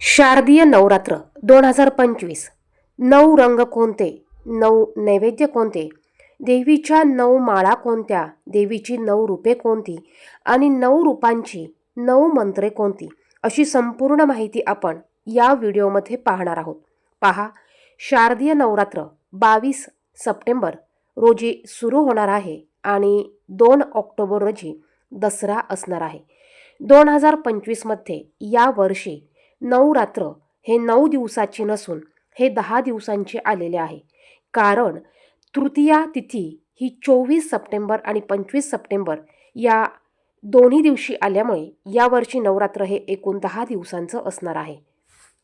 शारदीय नवरात्र दोन हजार पंचवीस. नऊ रंग कोणते? नऊ नैवेद्य कोणते? देवीच्या नऊ माळा कोणत्या? देवीची नऊ रूपे कोणती? आणि नऊ रूपांची नऊ मंत्रे कोणती? अशी संपूर्ण माहिती आपण या व्हिडिओमध्ये पाहणार आहोत. पहा शारदीय नवरात्र बावीस सप्टेंबर रोजी सुरू होणार आहे आणि दोन ऑक्टोबर रोजी दसरा असणार आहे. दोन हजार पंचवीसमध्ये यावर्षी नऊ रात्र हे नऊ दिवसाची नसून हे दहा दिवसांचे आलेले आहे. कारण तृतीया तिथी ही चोवीस सप्टेंबर आणि पंचवीस सप्टेंबर या दोन्ही दिवशी आल्यामुळे यावर्षी नवरात्र हे एकूण दहा दिवसांचं असणार आहे.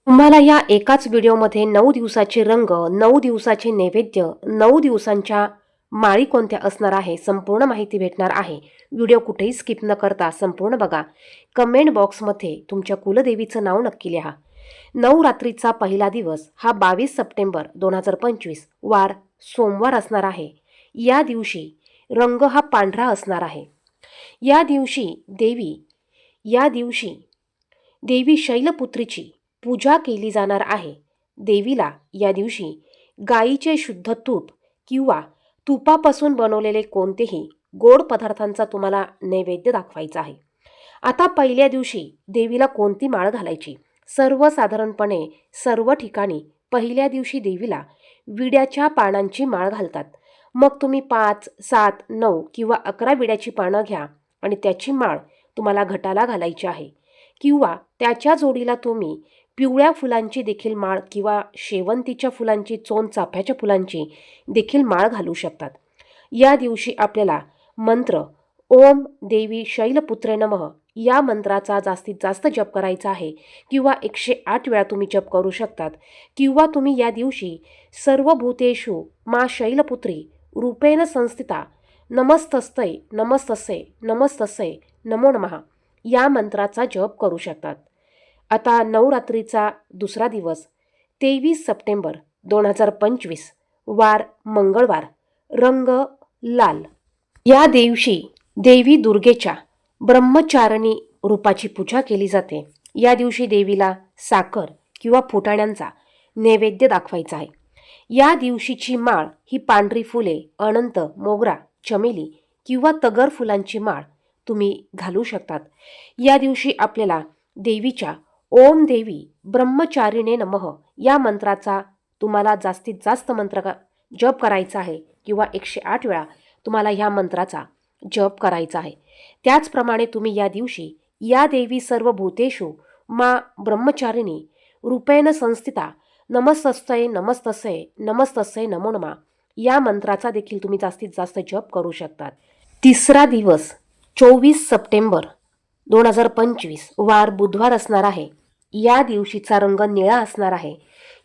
तुम्हाला या एकाच व्हिडिओमध्ये नऊ दिवसाचे रंग नऊ दिवसाचे नैवेद्य नऊ दिवसांच्या माळी कोणत्या असणार आहे संपूर्ण माहिती भेटणार आहे. व्हिडिओ कुठेही स्किप न करता संपूर्ण बघा. कमेंट बॉक्समध्ये तुमच्या कुलदेवीचं नाव नक्की लिहा. नवरात्रीचा पहिला दिवस हा बावीस सप्टेंबर दोन हजार पंचवीस वार सोमवार असणार आहे. या दिवशी रंग हा पांढरा असणार आहे. या दिवशी देवी या दिवशी देवी शैलपुत्रीची पूजा केली जाणार आहे. देवीला या दिवशी गाईचे शुद्ध तूप किंवा तुपापासून बनवलेले कोणतेही गोड पदार्थांचा तुम्हाला नैवेद्य दाखवायचा आहे. आता पहिल्या दिवशी देवीला कोणती माळ घालायची? सर्वसाधारणपणे सर्व ठिकाणी पहिल्या दिवशी देवीला विड्याच्या पानांची माळ घालतात. मग तुम्ही पाच सात नऊ किंवा अकरा विड्याची पानं घ्या आणि त्याची माळ तुम्हाला घटाला घालायची आहे. किंवा त्याच्या जोडीला तुम्ही पिवळ्या फुलांची देखील माळ किंवा शेवंतीच्या फुलांची चोन चाफ्याच्या फुलांची देखील माळ घालू शकतात. या दिवशी आपल्याला मंत्र ओम देवी शैलपुत्रे नमः या मंत्राचा जास्तीत जास्त जप करायचा आहे किंवा एकशे आठ वेळा तुम्ही जप करू शकतात. किंवा तुम्ही या दिवशी सर्व भूतेषु मा शैलपुत्री रूपेण संस्थिता नमस्तस्तय नमस्तसे नमस्तसे नमो नमः या मंत्राचा जप करू शकतात. आता नवरात्रीचा दुसरा दिवस तेवीस सप्टेंबर दोन हजार पंचवीस वार मंगळवार रंग लाल. या दिवशी देवी दुर्गेच्या ब्रह्मचारिणी रूपाची पूजा केली जाते. या दिवशी देवीला साखर किंवा फुटाण्यांचा नैवेद्य दाखवायचा आहे. या दिवशीची माळ ही पांढरी फुले अनंत मोगरा चमेली किंवा तगर फुलांची माळ तुम्ही घालू शकतात. या दिवशी आपल्याला देवीच्या ओम देवी ब्रह्मचारिणे नमः. या मंत्राचा तुम्हाला जास्तीत जास्त मंत्र का- जप करायचा आहे किंवा एकशे आठ वेळा तुम्हाला ह्या मंत्राचा जप करायचा आहे. त्याचप्रमाणे तुम्ही या दिवशी या देवी सर्व भूतेषु मा ब्रह्मचारिणी रूपेण संस्थिता नमस्तस्य नमस्तस्य नमस्तस्य नमो नमा. या मंत्राचा देखील तुम्ही जास्तीत जास्त जप करू शकतात. तिसरा दिवस चोवीस सप्टेंबर दोन हजार पंचवीस वार बुधवार असणार आहे. या दिवशीचा रंग निळा असणार आहे.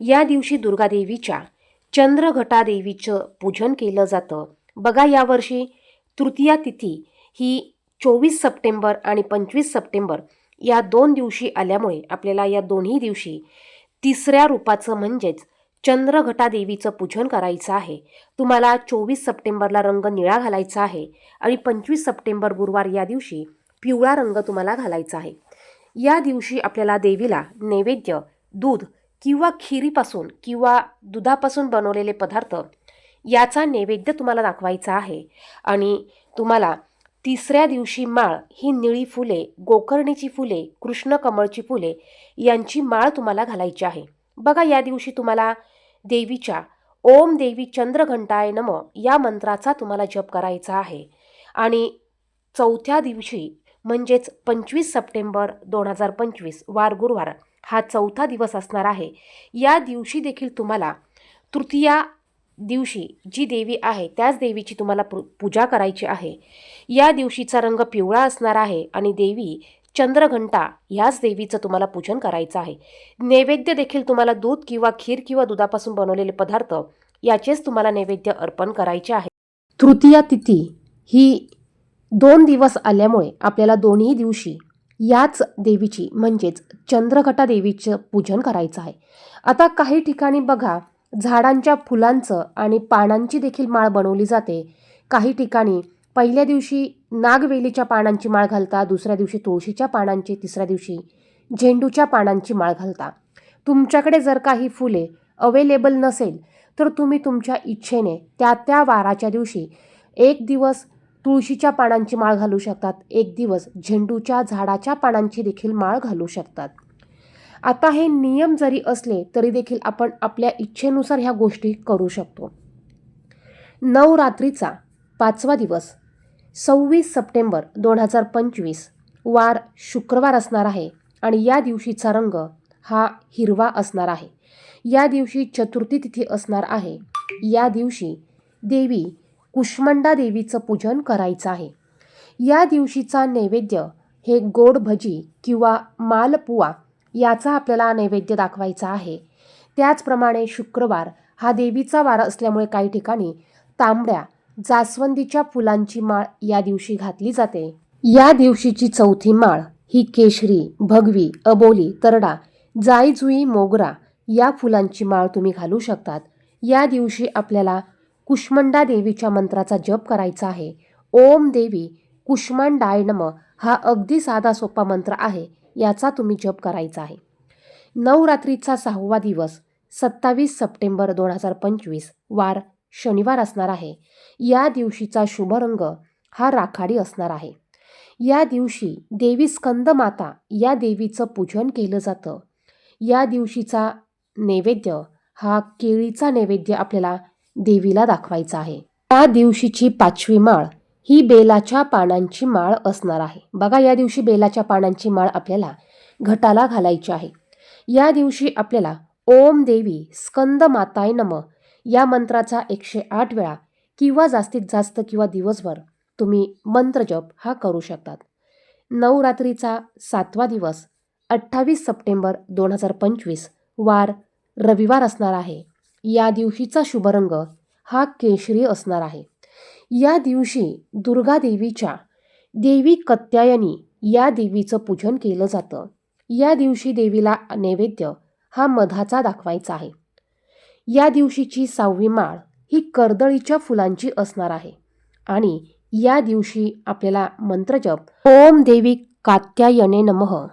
या दिवशी दुर्गादेवीच्या चंद्रघटादेवीचं पूजन केलं जातं. बघा यावर्षी तृतीया तिथी ही चोवीस सप्टेंबर आणि पंचवीस सप्टेंबर या दोन दिवशी आल्यामुळे आपल्याला या दोन्ही दिवशी तिसऱ्या रूपाचं म्हणजेच चंद्रघटादेवीचं पूजन करायचं आहे. तुम्हाला चोवीस सप्टेंबरला रंग निळा घालायचा आहे आणि पंचवीस सप्टेंबर गुरुवार या दिवशी पिवळा रंग तुम्हाला घालायचा आहे. या दिवशी आपल्याला देवीला नैवेद्य दूध किंवा खिरीपासून किंवा दुधापासून बनवलेले पदार्थ याचा नैवेद्य तुम्हाला दाखवायचा आहे. आणि तुम्हाला तिसऱ्या दिवशी माळ ही निळी फुले गोकर्णीची फुले कृष्णकमळची फुले यांची माळ तुम्हाला घालायची आहे. बघा या दिवशी तुम्हाला देवीच्या ओम देवी चंद्रघंटाय नम या मंत्राचा तुम्हाला जप करायचा आहे. आणि चौथ्या दिवशी म्हणजेच पंचवीस सप्टेंबर दोन हजार पंचवीस वार गुरुवार. हा चौथा दिवस असणार आहे. या दिवशी देखील तुम्हाला तृतीया दिवशी जी देवी आहे त्याच देवीची तुम्हाला पूजा करायची आहे. या दिवशीचा रंग पिवळा असणार आहे आणि देवी चंद्रघंटा ह्याच देवीचं तुम्हाला पूजन करायचं आहे. नैवेद्य देखील तुम्हाला दूध किंवा खीर किंवा दुधापासून बनवलेले पदार्थ याचेच तुम्हाला नैवेद्य अर्पण करायचे आहे. तृतीया तिथी ही दोन दिवस आल्यामुळे आपल्याला दोन्ही दिवशी याच देवीची म्हणजेच चंद्रघटा देवीचं पूजन करायचं आहे. आता काही ठिकाणी बघा झाडांच्या फुलांचं आणि पानांची देखील माळ बनवली जाते. काही ठिकाणी पहिल्या दिवशी नागवेलीच्या पानांची माळ घालता दुसऱ्या दिवशी तुळशीच्या पानांची तिसऱ्या दिवशी झेंडूच्या पानांची माळ घालता. तुमच्याकडे जर काही फुले अवेलेबल नसेल तर तुम्ही तुमच्या इच्छेने त्या त्या वाराच्या दिवशी एक दिवस तुळशीच्या पानांची माळ घालू शकतात. एक दिवस झेंडूच्या झाडाच्या पानांची देखील माळ घालू शकतात. आता हे नियम जरी असले तरी देखील आपण आपल्या इच्छेनुसार ह्या गोष्टी करू शकतो. नवरात्रीचा पाचवा दिवस सव्वीस सप्टेंबर दोन हजार पंचवीस वार शुक्रवार असणार आहे आणि या दिवशीचा रंग हा हिरवा असणार आहे. या दिवशी चतुर्थी तिथी असणार आहे. या दिवशी देवी कुष्मंडा देवीचं पूजन करायचं आहे. या दिवशीचा नैवेद्य हे गोड भजी किंवा मालपुवा याचा आपल्याला नैवेद्य दाखवायचा आहे. त्याचप्रमाणे शुक्रवार हा देवीचा वार असल्यामुळे काही ठिकाणी तांबड्या जास्वंदीच्या फुलांची माळ या दिवशी घातली जाते. या दिवशीची चौथी माळ ही केशरी भगवी अबोली तरडा जाईजुई मोगरा या फुलांची माळ तुम्ही घालू शकतात. या दिवशी आपल्याला कुष्मंडा देवीच्या मंत्राचा जप करायचा आहे. ओम देवी कुष्मांडाय नम हा अगदी साधा सोपा मंत्र आहे याचा तुम्ही जप करायचा आहे. नवरात्रीचा सहावा दिवस सत्तावीस सप्टेंबर दोन हजार पंचवीस वार शनिवार असणार आहे. या दिवशीचा शुभ रंग हा राखाडी असणार आहे. या दिवशी देवी स्कंदमाता या देवीचं पूजन केलं जातं. या दिवशीचा नैवेद्य हा केळीचा नैवेद्य आपल्याला देवीला दाखवायचा आहे. त्या दिवशीची पाचवी माळ ही बेलाच्या पानांची माळ असणार आहे. बघा या दिवशी बेलाच्या पानांची माळ आपल्याला घटाला घालायची आहे. या दिवशी आपल्याला ओम देवी स्कंद माताय नम या मंत्राचा एकशे आठ वेळा किंवा जास्तीत जास्त किंवा दिवसभर तुम्ही मंत्रजप हा करू शकतात. नवरात्रीचा सातवा दिवस अठ्ठावीस सप्टेंबर दोन हजार पंचवीस वार रविवार असणार आहे. या दिवशीचा शुभरंग हा केशरी असणार आहे. या दिवशी दुर्गा देवीच्या देवी कत्यायनी या देवीचं पूजन केलं जातं. या दिवशी देवीला नैवेद्य हा मधाचा दाखवायचा आहे. या दिवशीची सहावी माळ ही कर्दळीच्या फुलांची असणार आहे. आणि या दिवशी आपल्याला मंत्रजप ओम देवी कात्यायने नमः.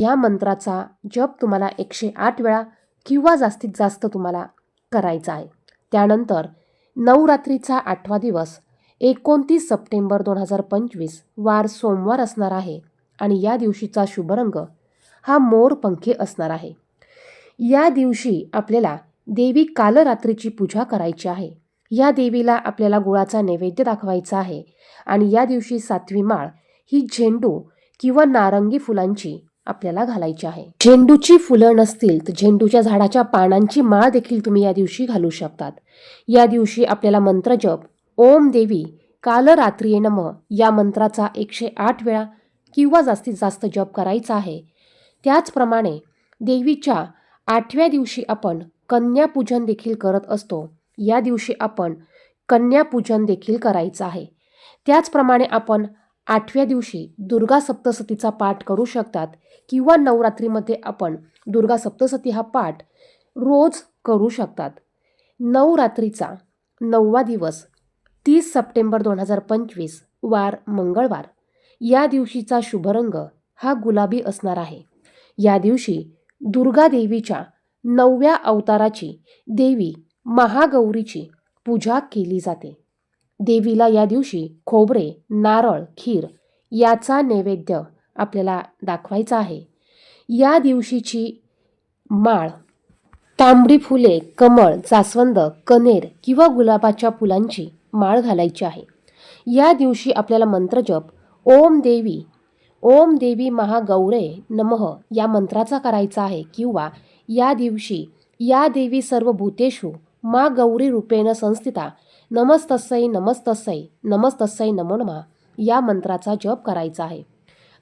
या मंत्राचा जप तुम्हाला एकशे आठ वेळा किंवा जास्तीत जास्त तुम्हाला करायचा आहे. त्यानंतर नवरात्रीचा आठवा दिवस एकोणतीस सप्टेंबर दोन हजार पंचवीस वार सोमवार असणार आहे आणि या दिवशीचा शुभरंग हा मोरपंखी असणार आहे. या दिवशी आपल्याला देवी कालरात्रीची पूजा करायची आहे. या देवीला आपल्याला गुळाचा नैवेद्य दाखवायचा आहे आणि या दिवशी सातवी माळ ही झेंडू किंवा नारंगी फुलांची आपल्याला घालायची आहे. झेंडूची फुलं नसतील तर झेंडूच्या झाडाच्या पानांची माळ देखील तुम्ही या दिवशी घालू शकतात. या दिवशी आपल्याला मंत्रजप ओम देवी कालरात्रीये नम या मंत्राचा एकशे आठ वेळा किंवा जास्तीत जास्त जप करायचा आहे. त्याचप्रमाणे देवीच्या आठव्या दिवशी आपण कन्यापूजन देखील करत असतो. या दिवशी आपण कन्यापूजन देखील करायचं आहे. त्याचप्रमाणे आपण आठव्या दिवशी दुर्गा सप्तसतीचा पाठ करू शकतात किंवा नवरात्रीमध्ये आपण दुर्गा सप्तसती हा पाठ रोज करू शकतात. नवरात्रीचा नववा दिवस तीस सप्टेंबर दोन हजार पंचवीस वार मंगळवार. या दिवशीचा शुभरंग हा गुलाबी असणार आहे. या दिवशी दुर्गा देवीच्या नवव्या अवताराची देवी महागौरीची पूजा केली जाते. देवीला या दिवशी खोबरे नारळ खीर याचा नैवेद्य आपल्याला दाखवायचा आहे. या दिवशीची माळ तांबडी फुले कमळ जास्वंद कनेर किंवा गुलाबाच्या फुलांची माळ घालायची आहे. या दिवशी आपल्याला मंत्रजप ओम देवी ओम देवी महागौरे नमः या मंत्राचा करायचा आहे किंवा या दिवशी या देवी सर्व भूतेषु मा गौरी रूपेण संस्थिता नमस्तस्यै नमस्तस्यै नमस्तस्यै नमो नमः. या मंत्राचा जप करायचा आहे.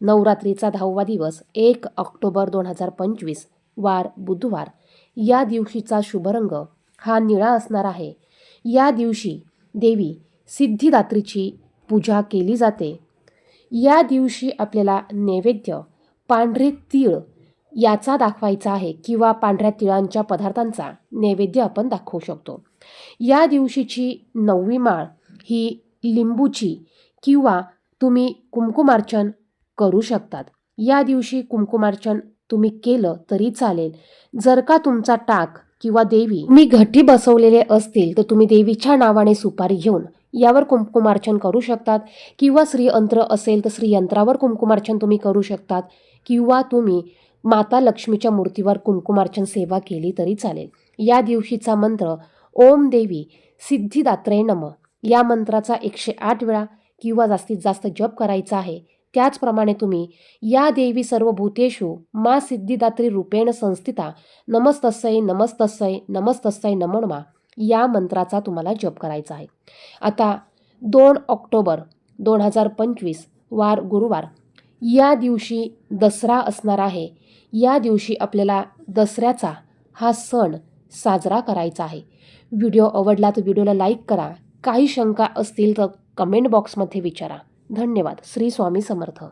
नवरात्रीचा दहावा दिवस एक ऑक्टोबर दोन हजार पंचवीस वार बुधवार. या दिवशीचा शुभरंग हा निळा असणार आहे. या दिवशी देवी सिद्धिदात्रीची पूजा केली जाते. या दिवशी आपल्याला नैवेद्य पांढरे तीळ याचा दाखवायचा आहे किंवा पांढऱ्या तिळांच्या पदार्थांचा नैवेद्य आपण दाखवू शकतो. या दिवशीची नववी माळ ही लिंबूची किंवा तुम्ही कुंकुमार्चन करू शकतात. या दिवशी कुंकुमार्चन तुम्ही केलं तरी चालेल. जर का तुमचा टाक किंवा देवी मी घटी बसवलेले असतील तर तुम्ही देवीच्या नावाने सुपारी घेऊन यावर कुंकुमार्चन करू शकतात. किंवा श्रीयंत्र असेल तर श्रीयंत्रावर कुंकुमार्चन तुम्ही करू शकतात. किंवा तुम्ही माता लक्ष्मीच्या मूर्तीवर कुंकुमार्चन सेवा केली तरी चालेल. या दिवशीचा मंत्र ओम देवी सिद्धिदात्रे नम या मंत्राचा एकशे आठ वेळा किंवा जास्तीत जास्त जप करायचा आहे. त्याचप्रमाणे तुम्ही या देवी सर्व भूतेषु मा सिद्धिदात्री रूपेण संस्थिता नमस्तस्यै नमस्तस्यै नमस्तस्यै नमो या मंत्राचा तुम्हाला जप करायचा आहे. आता दोन ऑक्टोबर दोन हजार पंचवीस वार गुरुवार. या दिवशी दसरा असणार आहे. या दिवशी आपल्याला दसऱ्याचा हा सण साजरा करायचा आहे. व्हिडिओ आवडला तर व्हिडिओला लाईक करा. काही शंका असतील तर कमेंट बॉक्समध्ये विचारा. धन्यवाद. श्री स्वामी समर्थ.